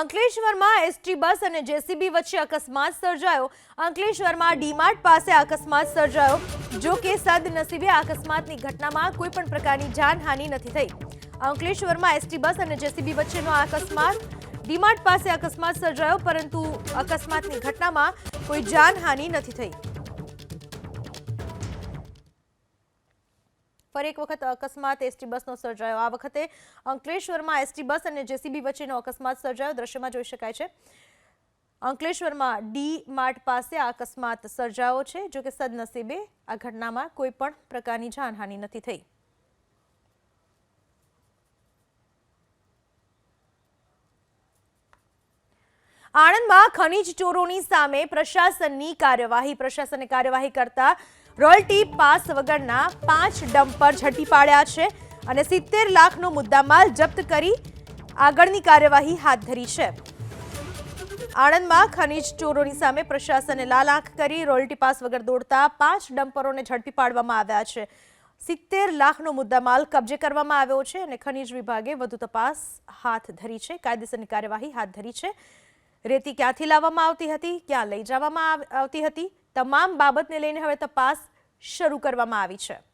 અંકલેશ્વરમાં ST bus અને JCB વચ્ચે અકસ્માત સર્જાયો. અંકલેશ્વરમાં ડીમાર્ટ પાસે અકસ્માત સર્જાયો. જો કે સદનસીબે અકસ્માતની ઘટનામાં કોઈ પણ પ્રકારની જાનહાનિ નથી થઈ. અંકલેશ્વરમાં એસટી બસ અને જેસીબી વચ્ચેનો અકસ્માત. ડીમાર્ટ પાસે અકસ્માત સર્જાયો, પરંતુ અકસ્માતની ઘટનામાં કોઈ જાનહાનિ નથી થઈ. ફરી એક વખત અકસ્માત એસટી બસનો સર્જાયો. આ વખતે અંકલેશ્વરમાં એસટી બસ અને જેસીબી વચ્ચેનો અકસ્માત સર્જાયો. દ્રશ્યમાં જોઈ શકાય છે. અંકલેશ્વરમાં ડી માર્ટ પાસે આ અકસ્માત સર્જાયો છે. જો કે સદનસીબે આ ઘટનામાં કોઈ પણ પ્રકારની જાનહાનિ નથી થઈ. આણંદમાં ખનીજ ચોરોની સામે પ્રશાસનની કાર્યવાહી. પ્રશાસને કાર્યવાહી કરતા રોયલ્ટી પાસ વગરના પાંચ ડમ્પર ઝડપી પાડ્યા છે અને સિત્તેર લાખનો મુદ્દામાલ જપ્ત કરી આગળની કાર્યવાહી હાથ ધરી છે. આણંદમાં ખનીજ ચોરોની સામે પ્રશાસને લાલ આંખ કરી રોયલ્ટી પાસ વગર દોડતા પાંચ ડમ્પરોને ઝડપી પાડવામાં આવ્યા છે. સિત્તેર લાખનો મુદ્દામાલ કબજે કરવામાં આવ્યો છે અને ખનીજ વિભાગે વધુ તપાસ હાથ ધરી છે. કાયદેસરની કાર્યવાહી હાથ ધરી છે. રેતી ક્યાંથી લાવવામાં આવતી હતી, ક્યાં લઈ જવામાં આવ- આવતી હતી, તમામ બાબતને લઈને હવે તપાસ શરૂ કરવામાં આવી છે.